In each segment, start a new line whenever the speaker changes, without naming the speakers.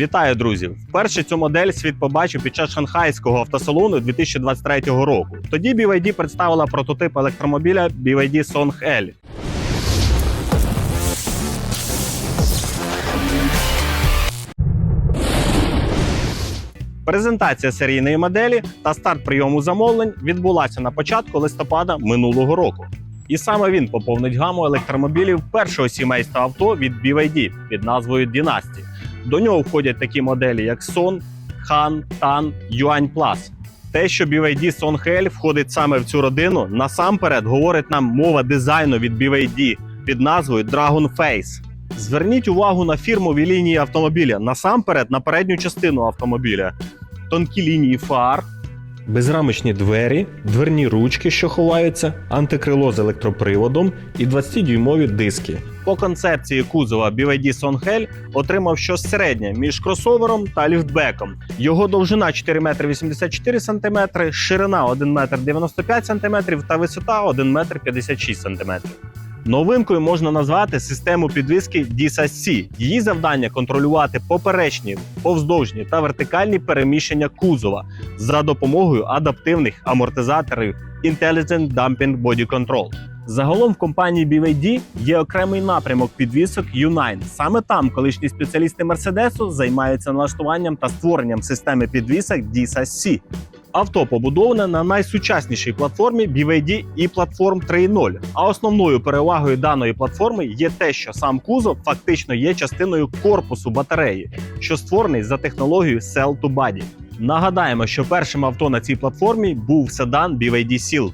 Вітаю, друзі! Вперше цю модель світ побачив під час шанхайського автосалону 2023 року. Тоді BYD представила прототип електромобіля BYD Song L. Презентація серійної моделі та старт прийому замовлень відбулася на початку листопада минулого року. І саме він поповнить гаму електромобілів першого сімейства авто від BYD під назвою Dynasty. До нього входять такі моделі, як Son, Han, Tan, Yuan Plus. Те, що BYD Song L входить саме в цю родину, насамперед говорить нам мова дизайну від BYD під назвою Dragon Face. Зверніть увагу на фірмові лінії автомобіля, насамперед на передню частину автомобіля, тонкі лінії фар, безрамочні двері, дверні ручки, що ховаються, антикрило з електроприводом і 20-дюймові диски. По концепції кузова BYD Song L отримав щось середнє між кросовером та ліфтбеком. Його довжина 4 метри 84 см, ширина 1 метр 95 см та висота 1 метр 56 см. Новинкою можна назвати систему підвіски DSAC. Її завдання контролювати поперечні, повздовжні та вертикальні переміщення кузова за допомогою адаптивних амортизаторів Intelligent Dumping Body Control. Загалом в компанії BYD є окремий напрямок підвісок U9. Саме там колишні спеціалісти Мерседесу займаються налаштуванням та створенням системи підвісок DSAC. Авто побудоване на найсучаснішій платформі BYD і платформ 3.0. А основною перевагою даної платформи є те, що сам кузов фактично є частиною корпусу батареї, що створений за технологією Cell to Body. Нагадаємо, що першим авто на цій платформі був седан BYD Seal.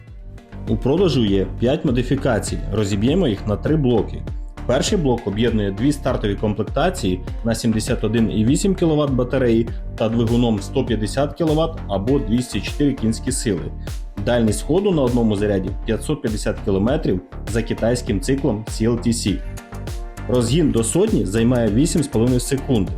У продажу є 5 модифікацій. Розіб'ємо їх на три блоки. Перший блок об'єднує дві стартові комплектації на 71,8 кВт батареї та двигуном 150 кВт або 204 кінські сили. Дальність ходу на одному заряді 550 км за китайським циклом CLTC. Розгін до сотні займає 8,5 секунди.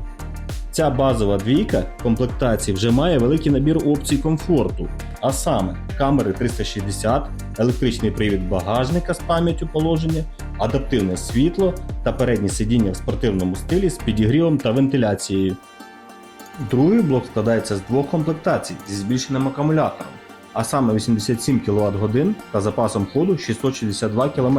Ця базова двійка комплектації вже має великий набір опцій комфорту, а саме камери 360, електричний привід багажника з пам'яттю положення, адаптивне світло та переднє сидіння в спортивному стилі з підігрівом та вентиляцією. Другий блок складається з двох комплектацій зі збільшеним акумулятором, а саме 87 кВт годин та запасом ходу 662 км.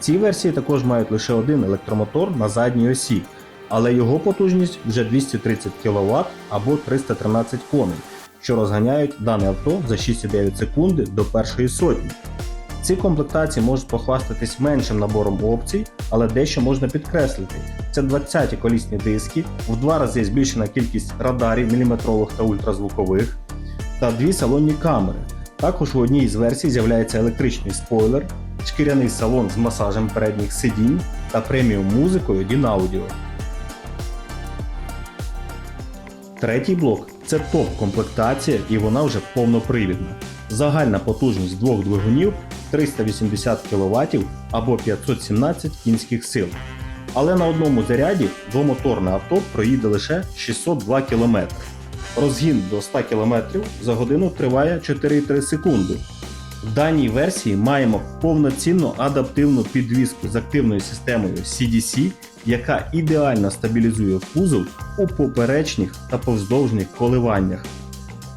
Ці версії також мають лише один електромотор на задній осі, але його потужність вже 230 кВт або 313 коней, що розганяють дане авто за 6,9 секунди до першої сотні. Ці комплектації можуть похвастатись меншим набором опцій, але дещо можна підкреслити. Це 20-ті колісні диски, в два рази збільшена кількість радарів міліметрових та ультразвукових, та дві салонні камери. Також у одній із версій з'являється електричний спойлер, шкіряний салон з масажем передніх сидінь та преміум музикою Dynaudio. Третій блок це топ-комплектація і вона вже повнопривідна. Загальна потужність двох двигунів 380 кВт або 517 кінських сил. Але на одному заряді двомоторне авто проїде лише 602 км. Розгін до 100 км за годину триває 4,3 секунди. В даній версії маємо повноцінну адаптивну підвіску з активною системою CDC, яка ідеально стабілізує кузов у поперечних та повздовжних коливаннях.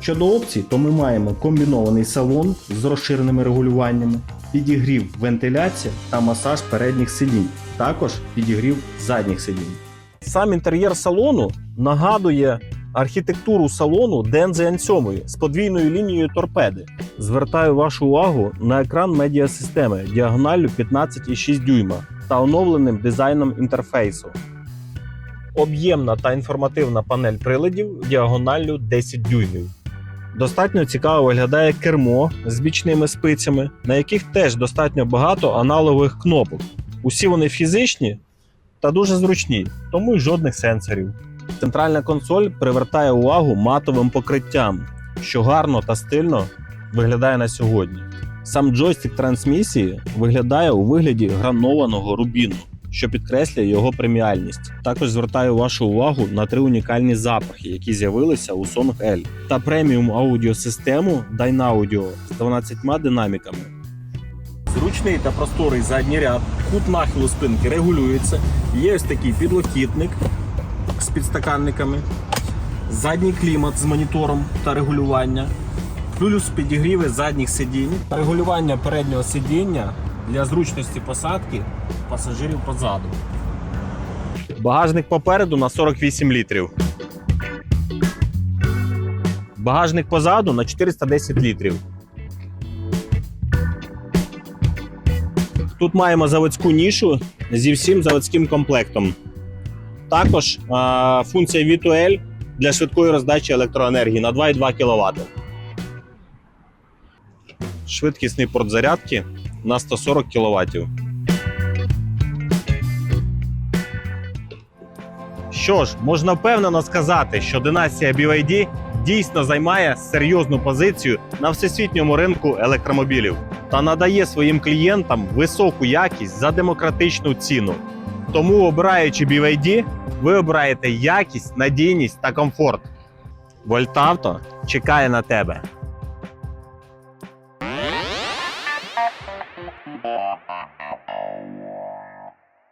Щодо опцій, то ми маємо комбінований салон з розширеними регулюваннями, підігрів вентиляція та масаж передніх сидінь, також підігрів задніх сидінь.
Сам інтер'єр салону нагадує архітектуру салону Дензи 7 з подвійною лінією торпеди. Звертаю вашу увагу на екран медіасистеми діагоналлю 15,6 дюйма та оновленим дизайном інтерфейсу. Об'ємна та інформативна панель приладів діагоналлю 10 дюймів. Достатньо цікаво виглядає кермо з бічними спицями, на яких теж достатньо багато аналогових кнопок. Усі вони фізичні та дуже зручні, тому й жодних сенсорів. Центральна консоль привертає увагу матовим покриттям, що гарно та стильно виглядає на сьогодні. Сам джойстик трансмісії виглядає у вигляді гранованого рубіну, що підкреслює його преміальність. Також звертаю вашу увагу на три унікальні запахи, які з'явилися у Song L, та преміум аудіосистему Dynaudio з 12 динаміками. Зручний та просторий задній ряд, кут нахилу спинки регулюється. Є ось такий підлокітник, з підстаканниками, задній клімат з монітором та регулювання, плюс підігріви задніх сидінь, регулювання переднього сидіння для зручності посадки пасажирів позаду. Багажник попереду на 48 літрів. Багажник позаду на 410 літрів. Тут маємо заводську нішу зі всім заводським комплектом. Також а, функція V2L для швидкої роздачі електроенергії на 2,2 кВт. Швидкісний порт зарядки на 140 кВт. Що ж, можна впевнено сказати, що династія BYD дійсно займає серйозну позицію на всесвітньому ринку електромобілів та надає своїм клієнтам високу якість за демократичну ціну. Тому, обираючи BYD, ви обираєте якість, надійність та комфорт. Вольтавто чекає на тебе.